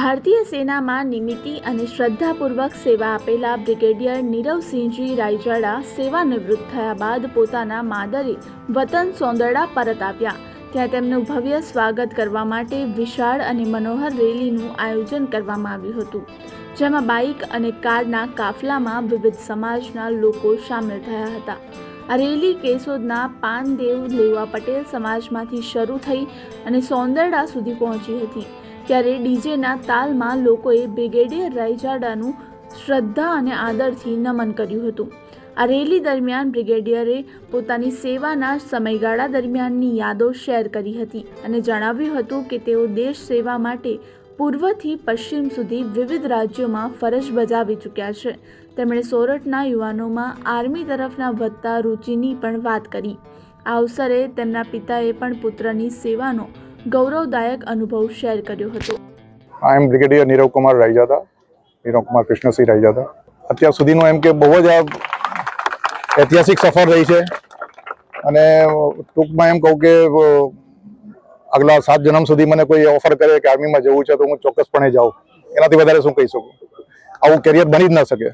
ભારતીય સેનામાં નિમિત્તિ અને શ્રદ્ધાપૂર્વક સેવા આપેલા બ્રિગેડિયર નીરવસિંહજી રાયજાડા સેવાનિવૃત્ત થયા બાદ પોતાના માદરે વતન સોંદરડા પરત આવ્યા. ત્યાં તેમનું ભવ્ય સ્વાગત કરવા માટે વિશાળ અને મનોહર રેલીનું આયોજન કરવામાં આવ્યું હતું, જેમાં બાઇક અને કારના કાફલામાં વિવિધ સમાજના લોકો સામેલ થયા હતા. આ રેલી કેશોદના પાનદેવ લેવા પટેલ સમાજમાંથી શરૂ થઈ અને સોંદરડા સુધી પહોંચી હતી. ત્યારે ડીજેના તાલમાં લોકોએ બ્રિગેડિયર રાયજાડાનું શ્રદ્ધા અને આદરથી નમન કર્યું હતું. આ રેલી દરમિયાન બ્રિગેડિયરે પોતાની સેવાના સમયગાળા દરમિયાનની યાદો શેર કરી હતી અને જણાવ્યું હતું કે તેઓ દેશ સેવા માટે પૂર્વથી પશ્ચિમ સુધી વિવિધ રાજ્યોમાં ફરજ બજાવી ચૂક્યા છે. તેમણે સોરઠના યુવાનોમાં આર્મી તરફના વધતા રુચિની પણ વાત કરી. આ અવસરે તેમના પિતાએ પણ પુત્રની સેવાનો ગૌરવદાયક અનુભવ શેર કર્યો હતો. I am brigadier Nirav Kumar Raijada Nirav Kumar Krishnasinh Raijada અત્યાર સુધીનું એમ કે બહુ જ આ ઐતિહાસિક સફર રહી છે. અને ટૂંકમાં એમ કહું કે આગલા સાત જન્મ સુધી મને કોઈ ઓફર કરે કે આર્મીમાં જવું છે તો હું ચોક્કસપણે જાઉં. એનાથી વધારે શું કહી શકું? આવું કેરિયર બની જ ન શકે.